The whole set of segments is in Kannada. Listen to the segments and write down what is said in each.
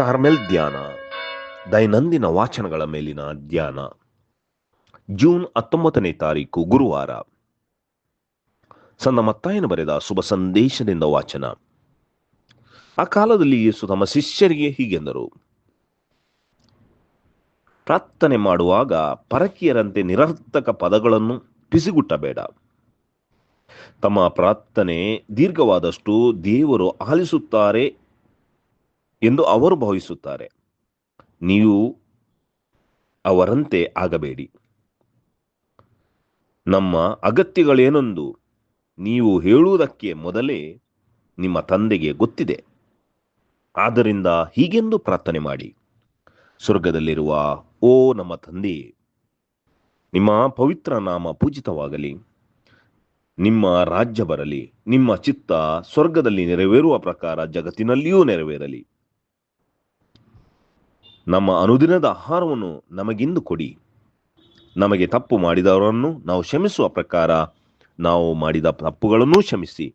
ಕಾರ್ಮೆಲ್ ಧ್ಯಾನ, ದೈನಂದಿನ ವಾಚನಗಳ ಮೇಲಿನ ಧ್ಯಾನ. ಜೂನ್ ಹತ್ತೊಂಬತ್ತನೇ ತಾರೀಕು ಗುರುವಾರ. ಸಣ್ಣ ಮತ್ತಾಯನ ಬರೆದ ಶುಭ ಸಂದೇಶದಿಂದ ವಾಚನ. ಆ ಕಾಲದಲ್ಲಿ ಯೇಸು ತಮ್ಮ ಶಿಷ್ಯರಿಗೆ ಹೀಗೆಂದರು. ಪ್ರಾರ್ಥನೆ ಮಾಡುವಾಗ ಪರಕೀಯರಂತೆ ನಿರರ್ಥಕ ಪದಗಳನ್ನು ಪಿಸಿಗುಟ್ಟಬೇಡ ತಮ್ಮ ಪ್ರಾರ್ಥನೆ ದೀರ್ಘವಾದಷ್ಟು ದೇವರು ಆಲಿಸುತ್ತಾರೆ ಎಂದು ಅವರು ಭಾವಿಸುತ್ತಾರೆ. ನೀವು ಅವರಂತೆ ಆಗಬೇಡಿ. ನಮ್ಮ ಅಗತ್ಯಗಳೇನೊಂದು ನೀವು ಹೇಳುವುದಕ್ಕೆ ಮೊದಲೇ ನಿಮ್ಮ ತಂದೆಗೆ ಗೊತ್ತಿದೆ. ಆದ್ದರಿಂದ ಹೀಗೆಂದು ಪ್ರಾರ್ಥನೆ ಮಾಡಿ. ಸ್ವರ್ಗದಲ್ಲಿರುವ ಓ ನಮ್ಮ ತಂದೆಯೇ ನಿಮ್ಮ ಪವಿತ್ರ ನಾಮ ಪೂಜಿತವಾಗಲಿ. ನಿಮ್ಮ ರಾಜ್ಯ ಬರಲಿ. ನಿಮ್ಮ ಚಿತ್ತ ಸ್ವರ್ಗದಲ್ಲಿ ನೆರವೇರುವ ಪ್ರಕಾರ ಜಗತ್ತಿನಲ್ಲಿಯೂ ನೆರವೇರಲಿ. ನಮ್ಮ ಅನುದಿನದ ಆಹಾರವನ್ನು ನಮಗಿಂದು ಕೊಡಿ. ನಮಗೆ ತಪ್ಪು ಮಾಡಿದವರನ್ನು ನಾವು ಕ್ಷಮಿಸುವ ಪ್ರಕಾರ ನಾವು ಮಾಡಿದ ತಪ್ಪುಗಳನ್ನು ಕ್ಷಮಿಸಿ.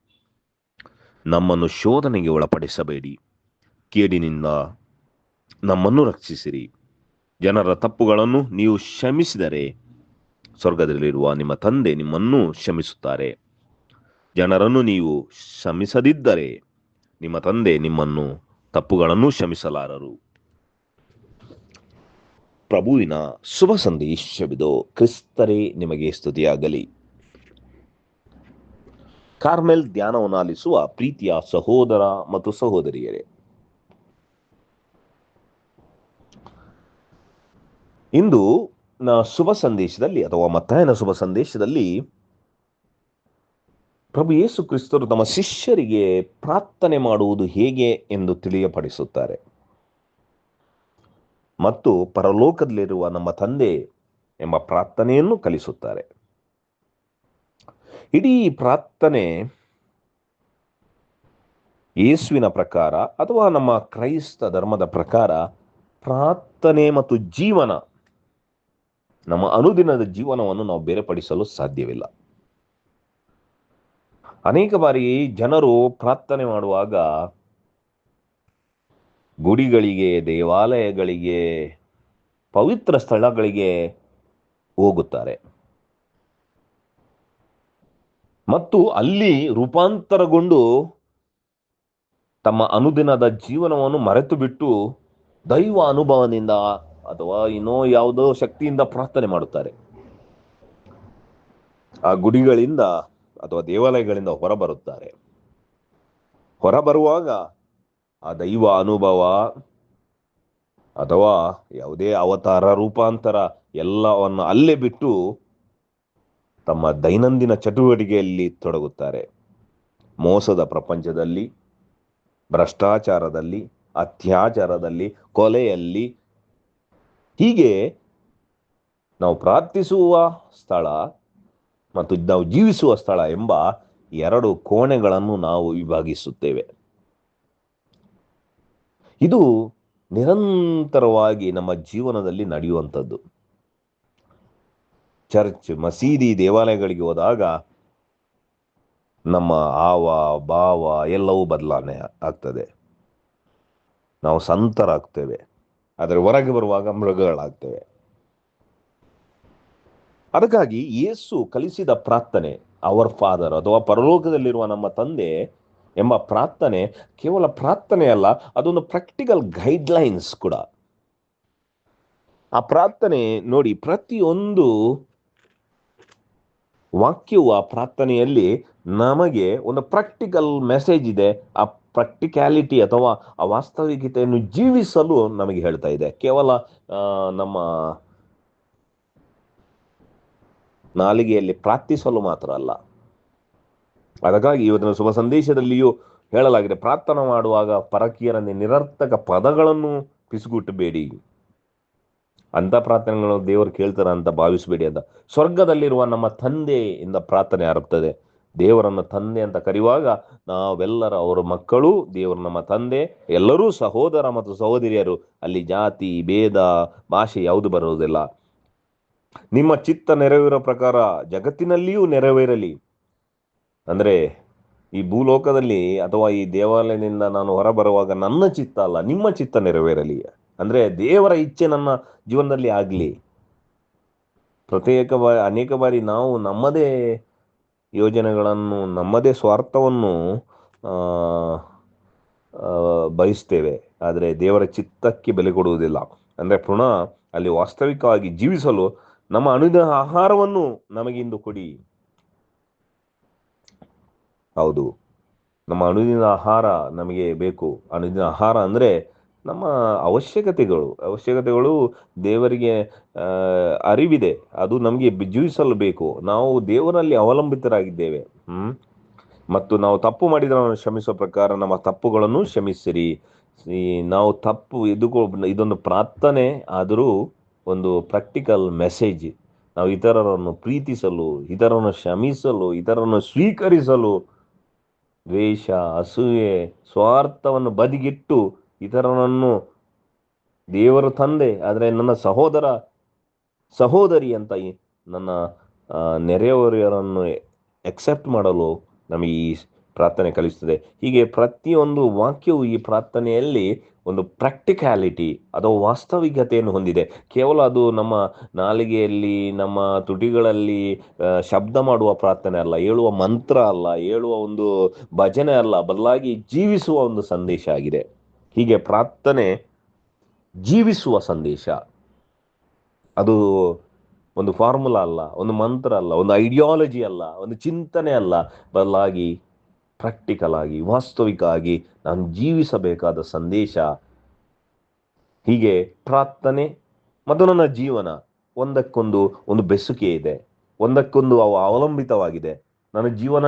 ನಮ್ಮನ್ನು ಶೋಧನೆಗೆ ಒಳಪಡಿಸಬೇಡಿ. ಕೇಡಿನಿಂದ ನಮ್ಮನ್ನು ರಕ್ಷಿಸಿರಿ. ಜನರ ತಪ್ಪುಗಳನ್ನು ನೀವು ಕ್ಷಮಿಸಿದರೆ ಸ್ವರ್ಗದಲ್ಲಿರುವ ನಿಮ್ಮ ತಂದೆ ನಿಮ್ಮನ್ನು ಕ್ಷಮಿಸುತ್ತಾರೆ. ಜನರನ್ನು ನೀವು ಕ್ಷಮಿಸದಿದ್ದರೆ ನಿಮ್ಮ ತಂದೆ ನಿಮ್ಮನ್ನು ತಪ್ಪುಗಳನ್ನು ಕ್ಷಮಿಸಲಾರರು. ಪ್ರಭುವಿನ ಶುಭ ಸಂದೇಶವಿದು ಕ್ರಿಸ್ತರೇ ನಿಮಗೆ ಸ್ತುತಿಯಾಗಲಿ. ಕಾರ್ಮೆಲ್ ಧ್ಯಾನವನ್ನು ಆಲಿಸುವ ಪ್ರೀತಿಯ ಸಹೋದರ ಮತ್ತು ಸಹೋದರಿಯರೇ. ಇಂದು ಶುಭ ಸಂದೇಶದಲ್ಲಿ ಅಥವಾ ಮತ್ತಾಯನ ಶುಭ ಸಂದೇಶದಲ್ಲಿ ಪ್ರಭು ಯೇಸು ಕ್ರಿಸ್ತರು ತಮ್ಮ ಶಿಷ್ಯರಿಗೆ ಪ್ರಾರ್ಥನೆ ಮಾಡುವುದು ಹೇಗೆ ಎಂದು ತಿಳಿಯಪಡಿಸುತ್ತಾರೆ. ಮತ್ತು ಪರಲೋಕದಲ್ಲಿರುವ ನಮ್ಮ ತಂದೆ ಎಂಬ ಪ್ರಾರ್ಥನೆಯನ್ನು ಕಲಿಸುತ್ತಾರೆ. ಇಡೀ ಪ್ರಾರ್ಥನೆ ಯೇಸುವಿನ ಪ್ರಕಾರ ಅಥವಾ ನಮ್ಮ ಕ್ರೈಸ್ತ ಧರ್ಮದ ಪ್ರಕಾರ ಪ್ರಾರ್ಥನೆ ಮತ್ತು ಜೀವನ ನಮ್ಮ ಅನುದಿನದ ಜೀವನವನ್ನು ನಾವು ಬೇರೆಪಡಿಸಲು ಸಾಧ್ಯವಿಲ್ಲ. ಅನೇಕ ಬಾರಿ ಜನರು ಪ್ರಾರ್ಥನೆ ಮಾಡುವಾಗ ಗುಡಿಗಳಿಗೆ, ದೇವಾಲಯಗಳಿಗೆ, ಪವಿತ್ರ ಸ್ಥಳಗಳಿಗೆ ಹೋಗುತ್ತಾರೆ. ಮತ್ತು ಅಲ್ಲಿ ರೂಪಾಂತರಗೊಂಡು ತಮ್ಮ ಅನುದಿನದ ಜೀವನವನ್ನು ಮರೆತು ಬಿಟ್ಟು ದೈವ ಅನುಭವದಿಂದ ಅಥವಾ ಇನ್ನೋ ಯಾವುದೋ ಶಕ್ತಿಯಿಂದ ಪ್ರಾರ್ಥನೆ ಮಾಡುತ್ತಾರೆ. ಆ ಗುಡಿಗಳಿಂದ ಅಥವಾ ದೇವಾಲಯಗಳಿಂದ ಹೊರಬರುತ್ತಾರೆ. ಹೊರಬರುವಾಗ ಆ ದೈವ ಅನುಭವ ಅಥವಾ ಯಾವುದೇ ಅವತಾರ ರೂಪಾಂತರ ಎಲ್ಲವನ್ನು ಅಲ್ಲೇ ಬಿಟ್ಟು ತಮ್ಮ ದೈನಂದಿನ ಚಟುವಟಿಕೆಯಲ್ಲಿ ತೊಡಗುತ್ತಾರೆ. ಮೋಸದ ಪ್ರಪಂಚದಲ್ಲಿ, ಭ್ರಷ್ಟಾಚಾರದಲ್ಲಿ, ಅತ್ಯಾಚಾರದಲ್ಲಿ, ಕೊಲೆಯಲ್ಲಿ. ಹೀಗೆ ನಾವು ಪ್ರಾರ್ಥಿಸುವ ಸ್ಥಳ ಮತ್ತು ನಾವು ಜೀವಿಸುವ ಸ್ಥಳ ಎಂಬ ಎರಡು ಕೋಣೆಗಳನ್ನು ನಾವು ವಿಭಾಗಿಸುತ್ತೇವೆ. ಇದು ನಿರಂತರವಾಗಿ ನಮ್ಮ ಜೀವನದಲ್ಲಿ ನಡೆಯುವಂಥದ್ದು. ಚರ್ಚ್, ಮಸೀದಿ, ದೇವಾಲಯಗಳಿಗೆ ಹೋದಾಗ ನಮ್ಮ ಆವ ಭಾವ ಎಲ್ಲವೂ ಬದಲಾವಣೆ ಆಗ್ತದೆ. ನಾವು ಸಂತರಾಗ್ತೇವೆ. ಆದರೆ ಹೊರಗೆ ಬರುವಾಗ ಮೃಗಗಳಾಗ್ತೇವೆ. ಅದಕ್ಕಾಗಿ ಯೇಸು ಕಲಿಸಿದ ಪ್ರಾರ್ಥನೆ ಅವರ್ ಫಾದರ್ ಅಥವಾ ಪರಲೋಕದಲ್ಲಿರುವ ನಮ್ಮ ತಂದೆ ಎಂಬ ಪ್ರಾರ್ಥನೆ ಕೇವಲ ಪ್ರಾರ್ಥನೆ ಅಲ್ಲ, ಅದೊಂದು ಪ್ರಾಕ್ಟಿಕಲ್ ಗೈಡ್ಲೈನ್ಸ್ ಕೂಡ. ಆ ಪ್ರಾರ್ಥನೆ ನೋಡಿ, ಪ್ರತಿಯೊಂದು ವಾಕ್ಯವು ಆ ಪ್ರಾರ್ಥನೆಯಲ್ಲಿ ನಮಗೆ ಒಂದು ಪ್ರಾಕ್ಟಿಕಲ್ ಮೆಸೇಜ್ ಇದೆ, ಆ ಪ್ರಾಕ್ಟಿಕ್ಯಾಲಿಟಿ ಅಥವಾ ಆ ವಾಸ್ತವಿಕತೆಯನ್ನು ಜೀವಿಸಲು ನಮಗೆ ಹೇಳ್ತಾ ಇದೆ. ಕೇವಲ ನಮ್ಮ ನಾಲಿಗೆಯಲ್ಲಿ ಪ್ರಾರ್ಥಿಸಲು ಮಾತ್ರ ಅಲ್ಲ. ಅದಕ್ಕಾಗಿ ಇವತ್ತಿನ ಶುಭ ಸಂದೇಶದಲ್ಲಿಯೂ ಹೇಳಲಾಗಿದೆ. ಪ್ರಾರ್ಥನೆ ಮಾಡುವಾಗ ಪರಕೀಯರನ್ನೇ ನಿರರ್ಥಕ ಪದಗಳನ್ನು ಪಿಸುಗುಟ್ಟಬೇಡಿ. ಅಂತ ಪ್ರಾರ್ಥನೆಗಳು ದೇವರು ಕೇಳ್ತಾರ ಅಂತ ಭಾವಿಸಬೇಡಿ ಅಂತ. ಸ್ವರ್ಗದಲ್ಲಿರುವ ನಮ್ಮ ತಂದೆ ಇಂದ ಪ್ರಾರ್ಥನೆ ಆರುತ್ತದೆ ದೇವರನ್ನ ತಂದೆ ಅಂತ ಕರೆಯುವಾಗ ನಾವೆಲ್ಲರ ಅವರ ಮಕ್ಕಳು, ದೇವರು ನಮ್ಮ ತಂದೆ, ಎಲ್ಲರೂ ಸಹೋದರ ಮತ್ತು ಸಹೋದರಿಯರು. ಅಲ್ಲಿ ಜಾತಿ, ಭೇದ, ಭಾಷೆ ಯಾವುದು ಬರುವುದಿಲ್ಲ. ನಿಮ್ಮ ಚಿತ್ತ ನೆರವೇರೋ ಪ್ರಕಾರ ಜಗತ್ತಿನಲ್ಲಿಯೂ ನೆರವೇರಲಿ. ಅಂದ್ರೆ ಈ ಭೂಲೋಕದಲ್ಲಿ ಅಥವಾ ಈ ದೇವಾಲಯದಿಂದ ನಾನು ಹೊರಬರುವಾಗ ನನ್ನ ಚಿತ್ತ ಅಲ್ಲ, ನಿಮ್ಮ ಚಿತ್ತ ನೆರವೇರಲಿ. ಅಂದರೆ ದೇವರ ಇಚ್ಛೆ ನನ್ನ ಜೀವನದಲ್ಲಿ ಆಗಲಿ. ಪ್ರತ್ಯೇಕ ಬಾರಿ ಅನೇಕ ಬಾರಿ ನಾವು ನಮ್ಮದೇ ಯೋಜನೆಗಳನ್ನು, ನಮ್ಮದೇ ಸ್ವಾರ್ಥವನ್ನು ಬಯಸ್ತೇವೆ. ಆದರೆ ದೇವರ ಚಿತ್ತಕ್ಕೆ ಬೆಲೆ ಕೊಡುವುದಿಲ್ಲ. ಅಂದರೆ ಪುನಃ ಅಲ್ಲಿ ವಾಸ್ತವಿಕವಾಗಿ ಜೀವಿಸಲು ನಮ್ಮ ಅನುದ ಆಹಾರವನ್ನು ನಮಗಿಂದು ಕೊಡಿ. ಹೌದು. ನಮ್ಮ ಅನುದಿನ ಆಹಾರ ನಮಗೆ ಬೇಕು. ಅನುದಿನ ಆಹಾರ ಅಂದರೆ ನಮ್ಮ ಅವಶ್ಯಕತೆಗಳು. ಅವಶ್ಯಕತೆಗಳು ದೇವರಿಗೆ ಅರಿವಿದೆ. ಅದು ನಮಗೆ ಜೀವಿಸಲು ಬೇಕು. ನಾವು ದೇವರಲ್ಲಿ ಅವಲಂಬಿತರಾಗಿದ್ದೇವೆ. ಹ್ಮ್? ಮತ್ತು ನಾವು ತಪ್ಪು ಮಾಡಿದ್ರೆ ನಾವು ಕ್ಷಮಿಸುವ ಪ್ರಕಾರ ನಮ್ಮ ತಪ್ಪುಗಳನ್ನು ಕ್ಷಮಿಸಿರಿ. ನಾವು ತಪ್ಪು ಇದು ಇದೊಂದು ಪ್ರಾರ್ಥನೆ, ಆದರೂ ಒಂದು ಪ್ರಾಕ್ಟಿಕಲ್ ಮೆಸೇಜ್ ನಾವು ಇತರರನ್ನು ಪ್ರೀತಿಸಲು, ಇತರರನ್ನು ಕ್ಷಮಿಸಲು, ಇತರರನ್ನು ಸ್ವೀಕರಿಸಲು ದ್ವೇಷ, ಅಸೂಯೆ, ಸ್ವಾರ್ಥವನ್ನು ಬದಿಗಿಟ್ಟು ಇತರರನ್ನು ದೇವರ ತಂದೆ, ಆದರೆ ನನ್ನ ಸಹೋದರ, ಸಹೋದರಿ ಅಂತ ನನ್ನ ನೆರೆಯವರನ್ನು ಎಕ್ಸೆಪ್ಟ್ ಮಾಡಲು ನಮಗೆ ಈ ಪ್ರಾರ್ಥನೆ ಕಲಿಸ್ತದೆ ಹೀಗೆ ಪ್ರತಿಯೊಂದು ವಾಕ್ಯವು ಈ ಪ್ರಾರ್ಥನೆಯಲ್ಲಿ ಒಂದು ಪ್ರಾಕ್ಟಿಕ್ಯಾಲಿಟಿ ಅದು ವಾಸ್ತವಿಕತೆಯನ್ನು ಹೊಂದಿದೆ. ಕೇವಲ ಅದು ನಮ್ಮ ನಾಲಿಗೆಯಲ್ಲಿ, ನಮ್ಮ ತುಟಿಗಳಲ್ಲಿ ಶಬ್ದ ಮಾಡುವ ಪ್ರಾರ್ಥನೆ ಅಲ್ಲ, ಹೇಳುವ ಮಂತ್ರ ಅಲ್ಲ, ಹೇಳುವ ಒಂದು ಭಜನೆ ಅಲ್ಲ, ಬದಲಾಗಿ ಜೀವಿಸುವ ಒಂದು ಸಂದೇಶ ಆಗಿದೆ. ಹೀಗೆ ಪ್ರಾರ್ಥನೆ ಜೀವಿಸುವ ಸಂದೇಶ. ಅದು ಒಂದು ಫಾರ್ಮುಲಾ ಅಲ್ಲ, ಒಂದು ಮಂತ್ರ ಅಲ್ಲ, ಒಂದು ಐಡಿಯಾಲಜಿ ಅಲ್ಲ, ಒಂದು ಚಿಂತನೆ ಅಲ್ಲ, ಬದಲಾಗಿ ಪ್ರಾಕ್ಟಿಕಲ್ ಆಗಿ ವಾಸ್ತವಿಕ ಆಗಿ ನಾನು ಜೀವಿಸಬೇಕಾದ ಸಂದೇಶ, ಹೀಗೆ ಪ್ರಾರ್ಥನೆ, ಮತ್ತು ನನ್ನ ಜೀವನ ಒಂದಕ್ಕೊಂದು ಒಂದು ಬೆಸುಗೆ ಇದೆ, ಒಂದಕ್ಕೊಂದು ಅವು ಅವಲಂಬಿತವಾಗಿದೆ. ನನ್ನ ಜೀವನ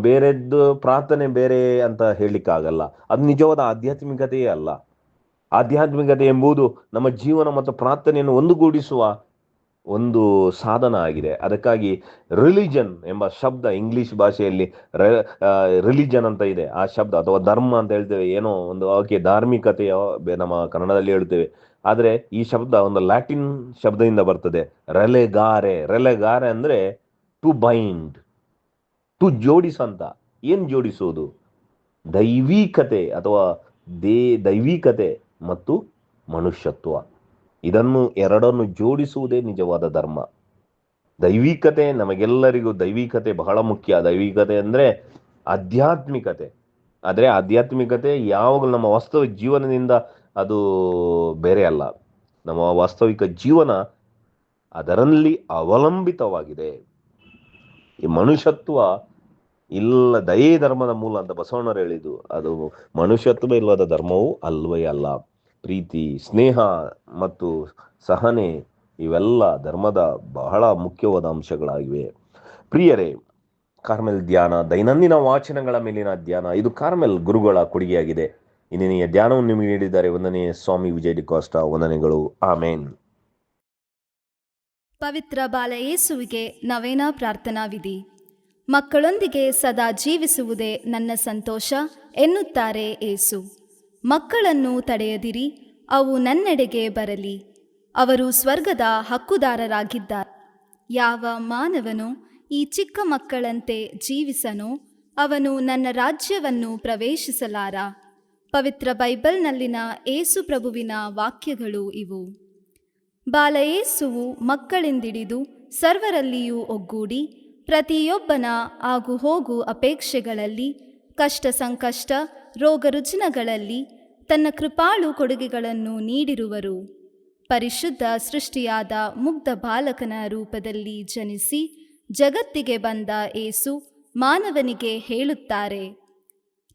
ಬೇರೆದ್ದು ಪ್ರಾರ್ಥನೆ ಬೇರೆ ಅಂತ ಹೇಳಲಿಕ್ಕಾಗಲ್ಲ. ಅದು ನಿಜವಾದ ಆಧ್ಯಾತ್ಮಿಕತೆಯೇ ಅಲ್ಲ. ಆಧ್ಯಾತ್ಮಿಕತೆ ಎಂಬುದು ನಮ್ಮ ಜೀವನ ಮತ್ತು ಪ್ರಾರ್ಥನೆಯನ್ನು ಒಂದುಗೂಡಿಸುವ ಒಂದು ಸಾಧನ ಆಗಿದೆ. ಅದಕ್ಕಾಗಿ ರಿಲಿಜನ್ ಎಂಬ ಶಬ್ದ ಇಂಗ್ಲಿಷ್ ಭಾಷೆಯಲ್ಲಿ ರಿಲಿಜನ್ ಅಂತ ಇದೆ. ಆ ಶಬ್ದ ಅಥವಾ ಧರ್ಮ ಅಂತ ಹೇಳ್ತೇವೆ. ಏನೋ ಒಂದು, ಓಕೆ ಧಾರ್ಮಿಕತೆಯ ನಮ್ಮ ಕನ್ನಡದಲ್ಲಿ ಹೇಳ್ತೇವೆ. ಆದರೆ ಈ ಶಬ್ದ ಒಂದು ಲ್ಯಾಟಿನ್ ಶಬ್ದದಿಂದ ಬರ್ತದೆ. ರೆಲೆಗಾರೆ. ರೆಲೆಗಾರೆ ಅಂದರೆ ಟು ಬೈಂಡ್ ಟು ಜೋಡಿಸಂತ. ಏನು ಜೋಡಿಸುವುದು? ದೈವಿಕತೆ ಅಥವಾ ದೇ, ದೈವಿಕತೆ ಮತ್ತು ಮನುಷ್ಯತ್ವ. ಇದನ್ನು ಎರಡನ್ನು ಜೋಡಿಸುವುದೇ ನಿಜವಾದ ಧರ್ಮ. ದೈವಿಕತೆ ನಮಗೆಲ್ಲರಿಗೂ ದೈವಿಕತೆ ಬಹಳ ಮುಖ್ಯ. ದೈವಿಕತೆ ಅಂದ್ರೆ ಆಧ್ಯಾತ್ಮಿಕತೆ. ಆದರೆ ಆಧ್ಯಾತ್ಮಿಕತೆ ಯಾವಾಗಲೂ ನಮ್ಮ ವಾಸ್ತವಿಕ ಜೀವನದಿಂದ ಅದು ಬೇರೆ ಅಲ್ಲ. ನಮ್ಮ ವಾಸ್ತವಿಕ ಜೀವನ ಅದರಲ್ಲಿ ಅವಲಂಬಿತವಾಗಿದೆ. ಈ ಮನುಷ್ಯತ್ವ ಇಲ್ಲ, ದಯೇ ಧರ್ಮದ ಮೂಲ ಅಂತ ಬಸವಣ್ಣರು ಹೇಳಿದ್ದು. ಅದು ಮನುಷ್ಯತ್ವ ಇಲ್ಲದ ಧರ್ಮವೂ ಅಲ್ವೇ ಅಲ್ಲ. ಪ್ರೀತಿ, ಸ್ನೇಹ ಮತ್ತು ಸಹನೆ ಇವೆಲ್ಲ ಧರ್ಮದ ಬಹಳ ಮುಖ್ಯವಾದ ಅಂಶಗಳಾಗಿವೆ. ಪ್ರಿಯರೇ ಕಾರ್ಮೆಲ್ ಧ್ಯಾನ, ದೈನಂದಿನ ವಾಚನಗಳ ಮೇಲಿನ ಧ್ಯಾನ, ಇದು ಕಾರ್ಮೆಲ್ ಗುರುಗಳ ಕೊಡುಗೆಯಾಗಿದೆ. ಇದಿನ ಧ್ಯಾನವನ್ನು ನಿಮಗೆ ನೀಡಿದ್ದಾರೆ ಒಂದನೇ ಸ್ವಾಮಿ ವಿಜಯ್ ಡಿಕಾಸ್ಟ ವಂದನೆಗಳು. ಆಮೇನ್. ಪವಿತ್ರ ಬಾಲ ಯೇಸುವಿಗೆ ನವೇನ ಪ್ರಾರ್ಥನಾ ವಿಧಿ. ಮಕ್ಕಳೊಂದಿಗೆ ಸದಾ ಜೀವಿಸುವುದೇ ನನ್ನ ಸಂತೋಷ ಎನ್ನುತ್ತಾರೆ ಏಸು ಮಕ್ಕಳನ್ನು ತಡೆಯದಿರಿ, ಅವು ನನ್ನೆಡೆಗೆ ಬರಲಿ. ಅವರು ಸ್ವರ್ಗದ ಹಕ್ಕುದಾರರಾಗಿದ್ದಾರೆ. ಯಾವ ಮಾನವನು ಈ ಚಿಕ್ಕ ಮಕ್ಕಳಂತೆ ಜೀವಿಸನೋ, ಅವನು ನನ್ನ ರಾಜ್ಯವನ್ನು ಪ್ರವೇಶಿಸಲಾರ? ಪವಿತ್ರ ಬೈಬಲ್ನಲ್ಲಿನ ಏಸು ಪ್ರಭುವಿನ ವಾಕ್ಯಗಳು ಇವು. ಬಾಲಯೇಸುವು ಮಕ್ಕಳಿಂದಿಡಿದು ಸರ್ವರಲ್ಲಿಯೂ ಒಗ್ಗೂಡಿ, ಪ್ರತಿಯೊಬ್ಬನ ಆಗು ಹೋಗು ಅಪೇಕ್ಷೆಗಳಲ್ಲಿ ಕಷ್ಟ ಸಂಕಷ್ಟ ರೋಗ ರುಜಿನಗಳಲ್ಲಿ ತನ್ನ ಕೃಪಾಳು ಕೊಡುಗೆಗಳನ್ನು ನೀಡಿರುವರು. ಪರಿಶುದ್ಧ ಸೃಷ್ಟಿಯಾದ ಮುಗ್ಧ ಬಾಲಕನ ರೂಪದಲ್ಲಿ ಜನಿಸಿ ಜಗತ್ತಿಗೆ ಬಂದ ಏಸು ಮಾನವನಿಗೆ ಹೇಳುತ್ತಾರೆ,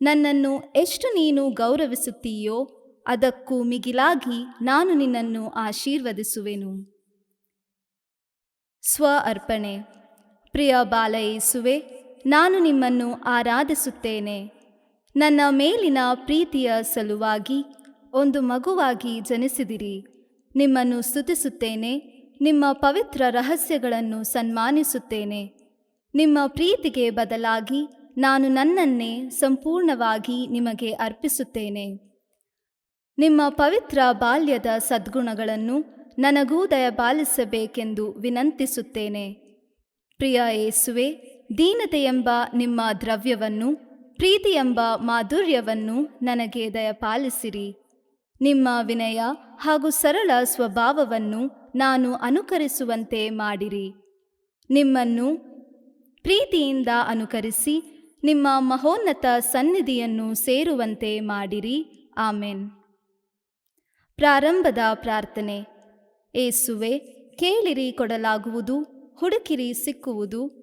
ನನ್ನನ್ನು ಎಷ್ಟು ನೀನು ಗೌರವಿಸುತ್ತೀಯೋ ಅದಕ್ಕೂ ಮಿಗಿಲಾಗಿ ನಾನು ನಿನ್ನನ್ನು ಆಶೀರ್ವದಿಸುವೆನು. ಸ್ವ ಅರ್ಪಣೆ. ಪ್ರಿಯ ಬಾಲಯೇಸುವೆ ನಾನು ನಿಮ್ಮನ್ನು ಆರಾಧಿಸುತ್ತೇನೆ. ನನ್ನ ಮೇಲಿನ ಪ್ರೀತಿಯ ಸಲುವಾಗಿ ಒಂದು ಮಗುವಾಗಿ ಜನಿಸಿದಿರಿ. ನಿಮ್ಮನ್ನು ಸ್ತುತಿಸುತ್ತೇನೆ, ನಿಮ್ಮ ಪವಿತ್ರ ರಹಸ್ಯಗಳನ್ನು ಸನ್ಮಾನಿಸುತ್ತೇನೆ. ನಿಮ್ಮ ಪ್ರೀತಿಗೆ ಬದಲಾಗಿ ನಾನು ನನ್ನನ್ನೇ ಸಂಪೂರ್ಣವಾಗಿ ನಿಮಗೆ ಅರ್ಪಿಸುತ್ತೇನೆ. ನಿಮ್ಮ ಪವಿತ್ರ ಬಾಲ್ಯದ ಸದ್ಗುಣಗಳನ್ನು ನನಗೂ ದಯಪಾಲಿಸಬೇಕೆಂದು ವಿನಂತಿಸುತ್ತೇನೆ. ಪ್ರಿಯ ಏಸುವೆ ದೀನತೆಯೆಂಬ ನಿಮ್ಮ ದ್ರವ್ಯವನ್ನು ಪ್ರೀತಿ ಎಂಬ ಮಾಧುರ್ಯವನ್ನು ನನಗೆ ದಯಪಾಲಿಸಿರಿ. ನಿಮ್ಮ ವಿನಯ ಹಾಗೂ ಸರಳ ಸ್ವಭಾವವನ್ನು ನಾನು ಅನುಕರಿಸುವಂತೆ ಮಾಡಿರಿ. ನಿಮ್ಮನ್ನು ಪ್ರೀತಿಯಿಂದ ಅನುಕರಿಸಿ ನಿಮ್ಮ ಮಹೋನ್ನತ ಸನ್ನಿಧಿಯನ್ನು ಸೇರುವಂತೆ ಮಾಡಿರಿ. ಆಮೇನ್. ಪ್ರಾರಂಭದ ಪ್ರಾರ್ಥನೆ. ಏಸುವೆ, ಕೇಳಿರಿ ಕೊಡಲಾಗುವುದು, ಹುಡುಕಿರಿ ಸಿಕ್ಕುವುದು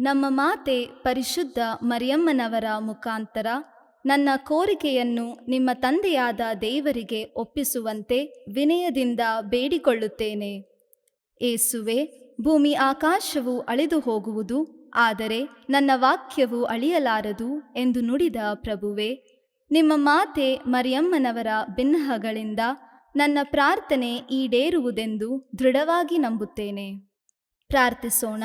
ನಮ್ಮ ಮಾತೆ ಪರಿಶುದ್ಧ ಮರಿಯಮ್ಮನವರ ಮುಖಾಂತರ ನನ್ನ ಕೋರಿಕೆಯನ್ನು ನಿಮ್ಮ ತಂದೆಯಾದ ದೇವರಿಗೆ ಒಪ್ಪಿಸುವಂತೆ ವಿನಯದಿಂದ ಬೇಡಿಕೊಳ್ಳುತ್ತೇನೆ. ಏಸುವೆ, ಭೂಮಿ ಆಕಾಶವು ಅಳಿದು ಹೋಗುವುದು, ಆದರೆ ನನ್ನ ವಾಕ್ಯವು ಅಳಿಯಲಾರದು ಎಂದು ನುಡಿದ ಪ್ರಭುವೆ, ನಿಮ್ಮ ಮಾತೆ ಮರಿಯಮ್ಮನವರ ಬಿನ್ನಹಗಳಿಂದ ನನ್ನ ಪ್ರಾರ್ಥನೆ ಈಡೇರುವುದೆಂದು ದೃಢವಾಗಿ ನಂಬುತ್ತೇನೆ. ಪ್ರಾರ್ಥಿಸೋಣ.